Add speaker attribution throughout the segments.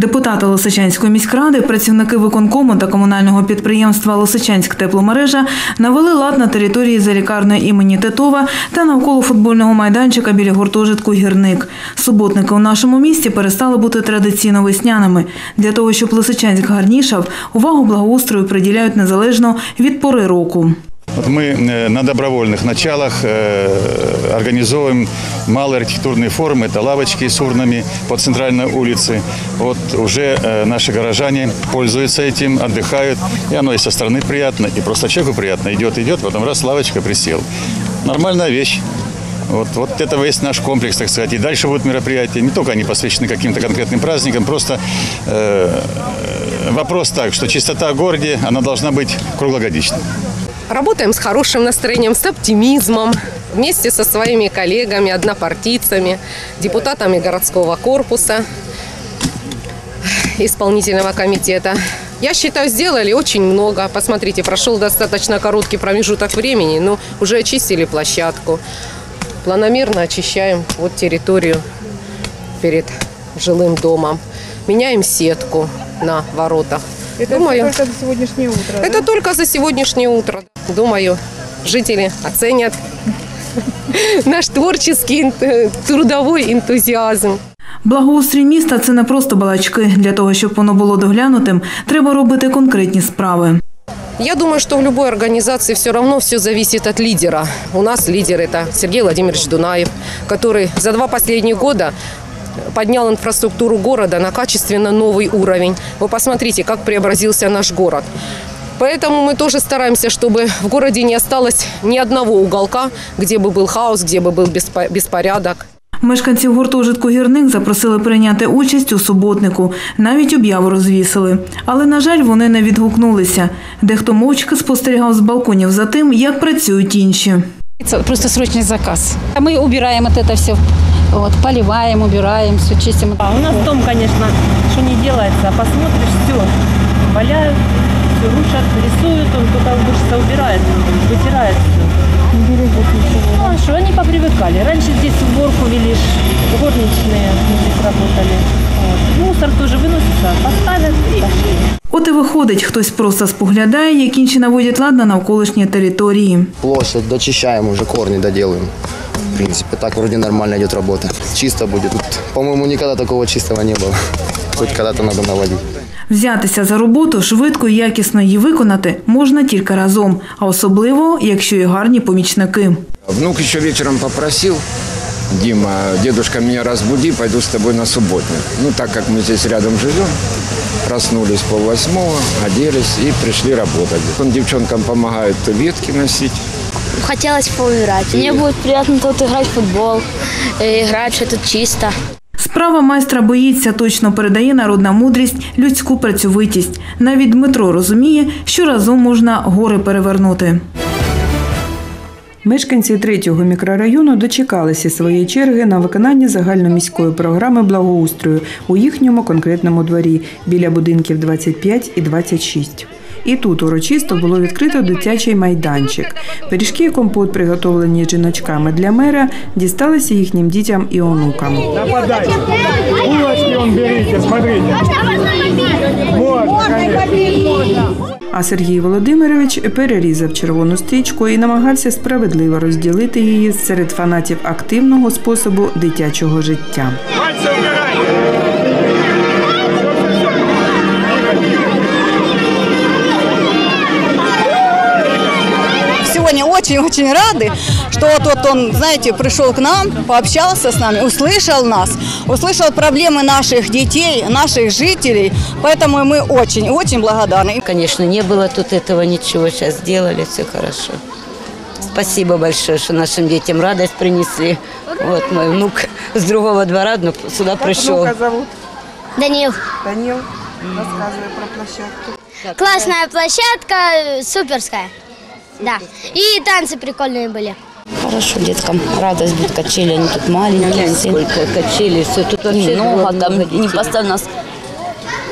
Speaker 1: Депутати Лисичанської міськради, працівники виконкому та комунального підприємства Лисичанськ тепломережа навели лад на території за лікарнею імені Титова та навколо футбольного майданчика біля гуртожитку Гірник. Суботники у нашому місті перестали бути традиційно весняними. Для того, щоб Лисичанськ гарнішав, увагу благоустрою приділяють незалежно від пори року.
Speaker 2: Мы э, на добровольных началах э, организовываем малые архитектурные формы. Это лавочки с урнами по центральной улице. Вот уже э, наши горожане пользуются этим, отдыхают. И оно и со стороны приятно, и просто человеку приятно. Идет, идет, потом раз лавочка присел. Нормальная вещь. Вот, вот это весь наш комплекс, так сказать. И дальше будут мероприятия. Не только они посвящены каким-то конкретным праздникам, просто э, вопрос так, что чистота в городе, она должна быть круглогодичной.
Speaker 3: Работаем с хорошим настроением, с оптимизмом, вместе со своими коллегами, однопартийцами, депутатами городского корпуса, исполнительного комитета. Я считаю, сделали очень много. Посмотрите, прошел достаточно короткий промежуток времени, но уже очистили площадку. Планомерно очищаем вот территорию перед жилым домом. Меняем сетку на воротах.
Speaker 4: Это
Speaker 3: Думаю,
Speaker 4: только за сегодняшнее утро.
Speaker 3: это
Speaker 4: да?
Speaker 3: только за сегодняшнее утро. Думаю, жители оценят наш творческий, ин- трудовой энтузиазм.
Speaker 1: Благоустрій міста це не просто балачки. Для того, щоб воно було доглянутим, треба робити конкретні справи.
Speaker 3: Я думаю, что в любой организации все равно все зависит от лидера. У нас лидер это Сергей Владимирович Дунаев, который за два последних года поднял инфраструктуру города на качественно новый уровень. Вы посмотрите, как преобразился наш город. Поэтому мы тоже стараемся, чтобы в городе не осталось ни одного уголка, где бы был хаос, где бы был беспо- беспорядок.
Speaker 1: Мешканців гуртожитку гірник запросили прийняти участь у суботнику. Навіть об'яву розвісили. Але, на жаль, вони не відгукнулися. Дехто мовчки спостерігав з балконів за тим, як працюють інші.
Speaker 5: Это Просто срочный заказ. А Мы убираем вот это все. Вот, поливаем, убираем, все чистим.
Speaker 4: А у нас дом, конечно, что не делается, а посмотришь, все, валяют, все рушат, рисуют, он только хочется убирает, вытирает все. Не берегут ничего. Ну, а что, они попривыкали. Раньше здесь уборку вели, ж, горничные здесь работали. Вот. Мусор тоже выносится, поставят и пошли.
Speaker 1: От і виходить, хтось просто споглядає, як інші наводять лад на навколишні території.
Speaker 6: Площадь дочищаем уже, корни доделаем. Принципе, так вроде нормально идет работа. Чисто будет. По-моему, никогда такого чистого не было. Хоть когда-то надо наводить.
Speaker 1: Взятися за роботу, швидко і якісно її виконати можна тільки разом, а особливо, якщо є гарні помічники.
Speaker 7: Внук еще вечером попросил, Дима, дедушка меня разбуди, пойду с тобой на субботник. Ну, так как мы здесь рядом живем, проснулись пол восьмого, оделись и пришли работать. Он девчонкам помогает ветки носить.
Speaker 8: Хотелось поиграть. Мне будет приятно тут играть в футбол, э, играть, что тут чисто.
Speaker 1: Справа майстра боїться точно передає народна мудрість, людську працьовитість. Навіть Дмитро розуміє, що разом можна гори перевернути.
Speaker 9: Мешканці третього мікрорайону дочекалися своєї черги на виконання загальноміської програми благоустрою у їхньому конкретному дворі біля будинків 25 і 26. І тут урочисто було відкрито дитячий майданчик. Пиріжки і компот, приготовлені жіночками для мера, дісталися їхнім дітям і онукам.
Speaker 10: Нападайте. Берите, смотрите.
Speaker 9: А Сергій Володимирович перерізав червону стрічку і намагався справедливо розділити її серед фанатів активного способу дитячого життя.
Speaker 11: Очень-очень рады, что вот, вот он, знаете, пришел к нам, пообщался с нами, услышал нас, услышал проблемы наших детей, наших жителей. Поэтому мы очень-очень благодарны.
Speaker 5: Конечно, не было тут этого ничего. Сейчас сделали, все хорошо. Спасибо большое, что нашим детям радость принесли. Вот мой внук с другого двора ну, сюда пришел.
Speaker 4: зовут?
Speaker 8: Данил,
Speaker 4: Данил, рассказывай про площадку.
Speaker 8: классная площадка, э, суперская. Да. И танцы прикольные были.
Speaker 5: Хорошо деткам. Радость будет. Качели, они тут маленькие. Сколько качели, все. Тут вообще много там. Не поставь нас.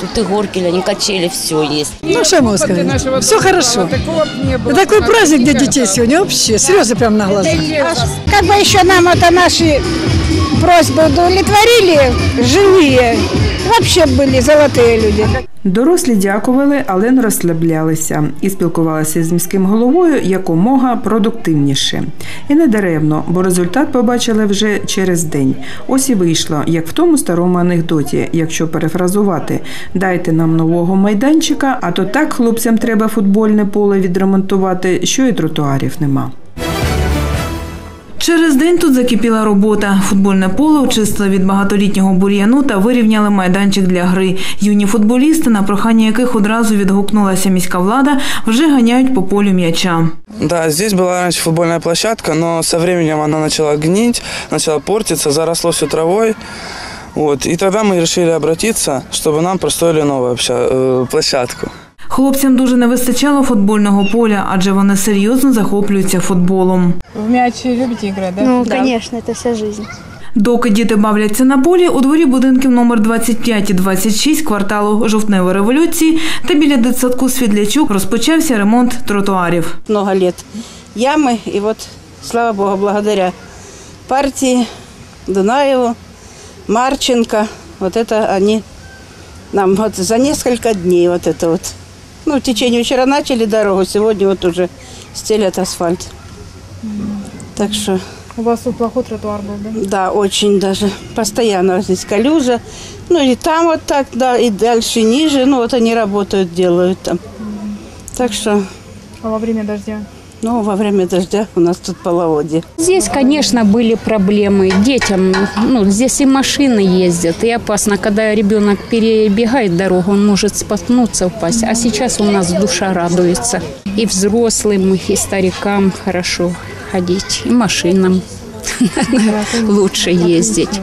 Speaker 5: Тут и горки, они качели, все есть.
Speaker 11: Ну, что могу сказать? Все хорошо. Такой праздник для детей сегодня вообще. Слезы прям на глазах.
Speaker 8: Как бы еще нам это наши просьбы удовлетворили живые
Speaker 11: вообще были золотые люди.
Speaker 9: Дорослі дякували, але не розслаблялися і спілкувалися з міським головою якомога продуктивніше. І не даремно, бо результат побачили вже через день. Ось і вийшло, як в тому старому анекдоті, якщо перефразувати: дайте нам нового майданчика, а то так хлопцям треба футбольне поле відремонтувати, що і тротуарів нема.
Speaker 1: Через день тут закипіла робота. Футбольне поле очистили від багатолітнього бур'яну та вирівняли майданчик для гри. Юні футболісти, на прохання яких одразу відгукнулася міська влада, вже ганяють по полю м'яча.
Speaker 12: Да, здесь была раньше футбольная площадка, но со временем она начала гнить, начала портиться, заросло все травой. Вот. И тогда мы решили обратиться, чтобы нам простроили новую обща- э, площадку.
Speaker 1: Хлопцям дуже не вистачало футбольного поля, адже вони серйозно захоплюються футболом.
Speaker 13: В мяч любите играть, да?
Speaker 8: Ну, конечно, это вся жизнь.
Speaker 1: Доки діти бавляться на полі, у дворі будинків номер 25 і 26 кварталу Жовтневої революції та біля дитсадку Світлячук розпочався ремонт тротуарів.
Speaker 14: много лет ямы. И вот, слава богу, благодаря партии Дунаеву, Марченко, вот это они нам вот за несколько дней вот это вот. Ну, в течение вчера начали дорогу, сегодня вот уже стелят асфальт. Так что,
Speaker 13: У вас тут плохой тротуар был, да?
Speaker 14: да, очень даже. Постоянно здесь калюжа. Ну, и там вот так, да, и дальше, ниже. Ну, вот они работают, делают там. Так что,
Speaker 13: А во время дождя?
Speaker 14: ну, во время дождя у нас тут половодье.
Speaker 15: Здесь, конечно, были проблемы детям. Ну, здесь и машины ездят, и опасно, когда ребенок перебегает дорогу, он может споткнуться, упасть. А сейчас у нас душа радуется. И взрослым, и старикам хорошо ходить, и машинам лучше ездить.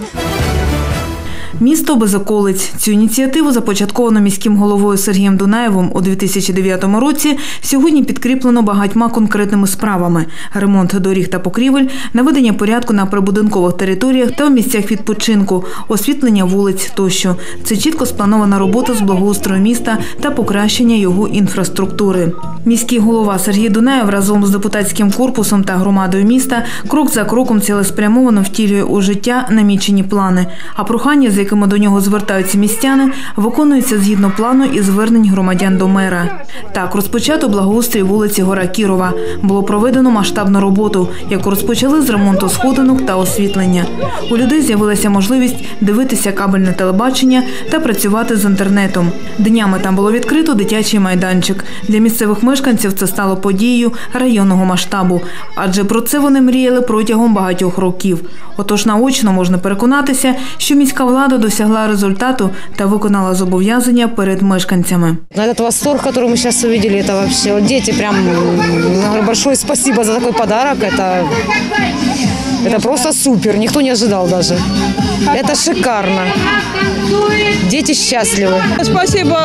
Speaker 1: Місто без околиць. Цю ініціативу започатковано міським головою Сергієм Дунаєвим у 2009 році. Сьогодні підкріплено багатьма конкретними справами: ремонт доріг та покрівель, наведення порядку на прибудинкових територіях та в місцях відпочинку, освітлення вулиць тощо. Це чітко спланована робота з благоустрою міста та покращення його інфраструктури. Міський голова Сергій Дунаєв разом з депутатським корпусом та громадою міста крок за кроком цілеспрямовано втілює у життя намічені плани. А прохання, з якими до нього звертаються містяни, виконуються згідно плану і звернень громадян до мера. Так, розпочато благоустрій вулиці Гора Кірова. Було проведено масштабну роботу, яку розпочали з ремонту сходинок та освітлення. У людей з'явилася можливість дивитися кабельне телебачення та працювати з інтернетом. Днями там було відкрито дитячий майданчик. Для місцевих мешканців це стало подією районного масштабу, адже про це вони мріяли протягом багатьох років. Отож, наочно можна переконатися, що міська влада досягла результату та виконала зобов'язання перед мешканцями.
Speaker 16: На этот восторг, который мы сейчас увидели, это вообще вот дети прям м, говорю, большое спасибо за такой подарок. Это, это просто супер. Никто не ожидал даже. Это шикарно. Дети счастливы.
Speaker 17: Спасибо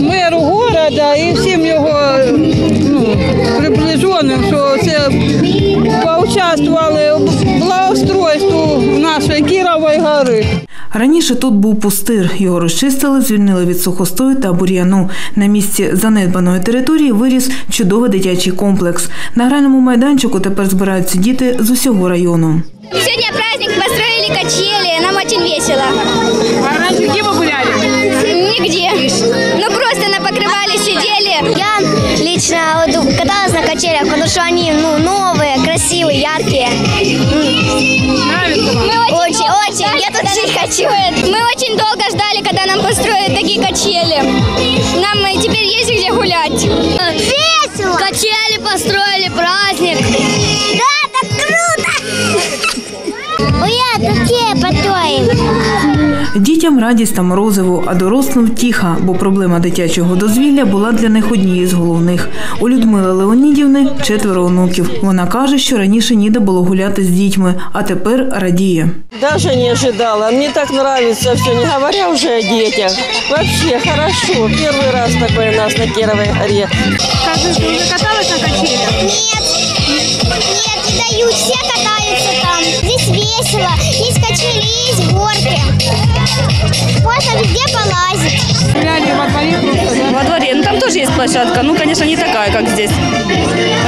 Speaker 17: меру города і всім його ну, приближеним, що це поучаствували в
Speaker 1: Раніше тут був пустир. Його розчистили, звільнили від сухостою та бур'яну. На місці занедбаної території виріс чудовий дитячий комплекс. На гральному майданчику тепер збираються діти з усього району.
Speaker 8: Сегодня праздник, построили качели, нам очень весело.
Speaker 13: А раньше где вы гуляли?
Speaker 8: Нигде. Ну просто на покрывале сидели. Я лично вот каталась на качелях, потому что они ну, новые, красивые, яркие.
Speaker 13: Нравится вам?
Speaker 8: Мы очень, очень, Хочу. Мы очень долго ждали, когда нам построят такие качели. Нам теперь есть где гулять. Весело! Качели построили,
Speaker 1: Дітям радість та морозиво, а дорослим втіха, бо проблема дитячого дозвілля була для них однією з головних. У Людмили Леонідівни четверо онуків. Вона каже, що раніше ніде було гуляти з дітьми, а тепер радіє.
Speaker 17: Даже не ожидала. Мне так нравится все, не говоря уже о детях. Вообще хорошо. Первый раз такое у нас на Кировой горе.
Speaker 13: Скажи, ты уже каталась на качелях?
Speaker 8: Нет, нет, не дают, все катаются там. Здесь весело, есть качели, есть горки. Можно везде полазить.
Speaker 13: Гуляли во дворе
Speaker 18: тоже есть площадка. Ну, конечно, не такая, как здесь.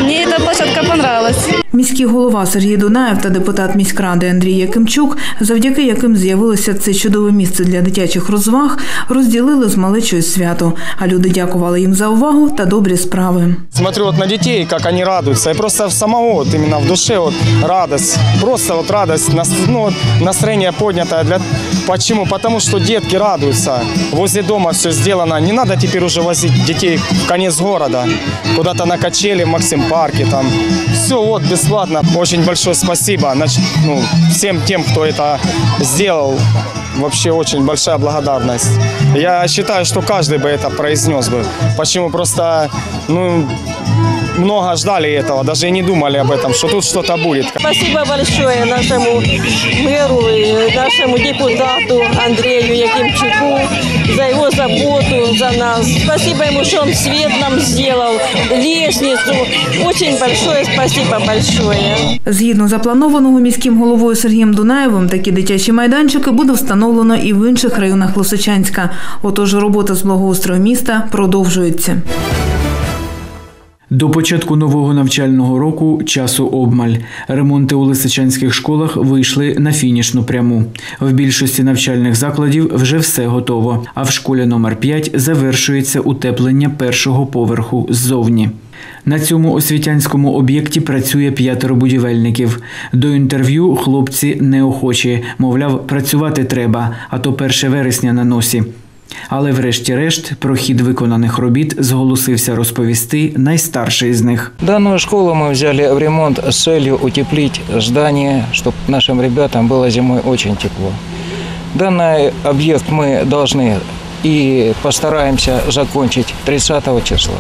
Speaker 18: Мне эта площадка
Speaker 13: понравилась.
Speaker 1: Міський голова Сергій Дунаєв та депутат міськради Андрій Якимчук, завдяки яким з'явилося це чудове місце для дитячих розваг, розділили з малечою свято. А люди дякували їм за увагу та добрі справи.
Speaker 18: Смотрю вот на детей, как они радуются, и просто в самого вот именно в душе вот радость, просто вот радость, нас- ну, вот настроение поднятое. Для... Почему? Потому что детки радуются. Возле дома все сделано. Не надо теперь уже возить в конец города, куда-то на качели, в Максим парке там. Все вот бесплатно. Очень большое спасибо Нач- ну, всем тем, кто это сделал. Вообще очень большая благодарность. Я считаю, что каждый бы это произнес бы. Почему? Просто, ну, много ждали этого, даже и не думали об этом, что тут что-то будет.
Speaker 17: Спасибо большое нашему мэру и нашему депутату Андрею Якимчуку за его заботу за нас. Спасибо ему, что он свет нам сделал, лестницу. Очень большое спасибо большое.
Speaker 1: Згідно запланованого міським головою Сергієм Дунаєвим, такі дитячі майданчики буде встановлено і в інших районах Лисичанська. Отож, робота з благоустрою міста продовжується.
Speaker 19: До початку нового навчального року часу обмаль. Ремонти у лисичанських школах вийшли на фінішну пряму. В більшості навчальних закладів вже все готово. А в школі номер 5 завершується утеплення першого поверху ззовні. На цьому освітянському об'єкті працює п'ятеро будівельників. До інтерв'ю хлопці неохочі, мовляв, працювати треба, а то 1 вересня на носі. Але врешті-решт про хід виконаних робіт зголосився розповісти найстарший з них.
Speaker 20: Данную школу мы взяли в ремонт с целью утеплить здание, чтобы нашим ребятам было зимой очень тепло. Данный объект мы должны и постараемся закончить 30 числа,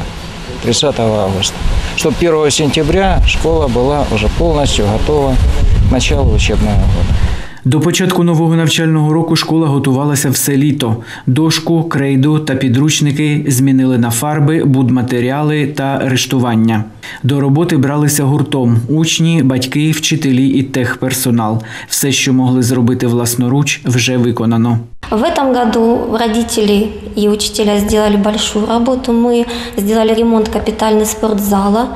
Speaker 20: 30 августа, чтобы 1 сентября школа была уже полностью готова к началу учебного года.
Speaker 19: До початку нового навчального року школа готувалася все літо. Дошку, крейду та підручники змінили на фарби, будматеріали та рештування. До роботи бралися гуртом учні, батьки, вчителі і техперсонал. Все, що могли зробити власноруч, вже виконано.
Speaker 21: В этом году родители и учителя сделали большую работу. Мы сделали ремонт капитальный спортзала, м,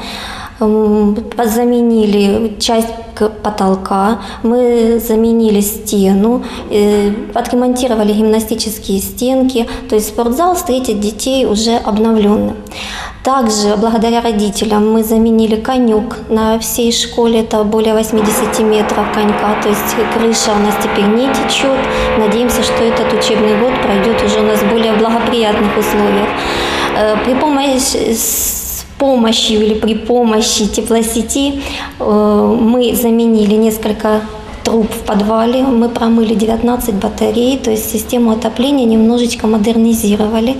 Speaker 21: Заменили часть потолка, мы заменили стену, э, отремонтировали гимнастические стенки. То есть спортзал встретит детей уже обновленным. Также благодаря родителям мы заменили конюк на всей школе, это более 80 метров конька, то есть крыша у нас теперь не течет. Надеемся, что этот учебный год пройдет уже у нас в более благоприятных условиях. Э, При помощи помощью или при помощи теплосети э, мы заменили несколько труб в подвале, мы промыли 19 батарей, то есть систему отопления немножечко модернизировали.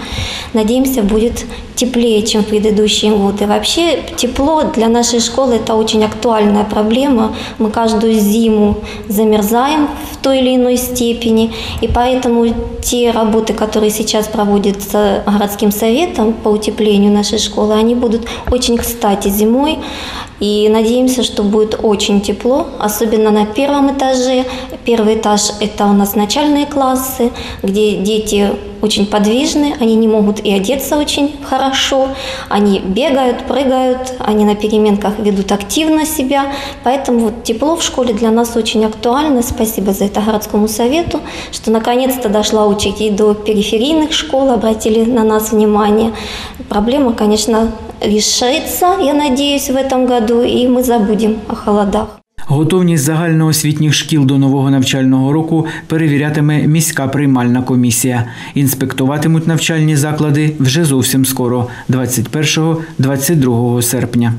Speaker 21: Надеемся, будет теплее, чем в предыдущие годы. Вообще тепло для нашей школы это очень актуальная проблема. Мы каждую зиму замерзаем в той или иной степени, и поэтому те работы, которые сейчас проводятся городским советом по утеплению нашей школы, они будут очень кстати зимой. И надеемся, что будет очень тепло, особенно на первом этаже. Первый этаж – это у нас начальные классы, где дети очень подвижны, они не могут и одеться очень хорошо, они бегают, прыгают, они на переменках ведут активно себя, поэтому вот тепло в школе для нас очень актуально. Спасибо за это городскому совету, что наконец-то дошла очередь и до периферийных школ, обратили на нас внимание. Проблема, конечно, решится, я надеюсь, в этом году, и мы забудем о холодах.
Speaker 19: Готовність загальноосвітніх шкіл до нового навчального року перевірятиме міська приймальна комісія. Інспектуватимуть навчальні заклади вже зовсім скоро, 21-22 серпня.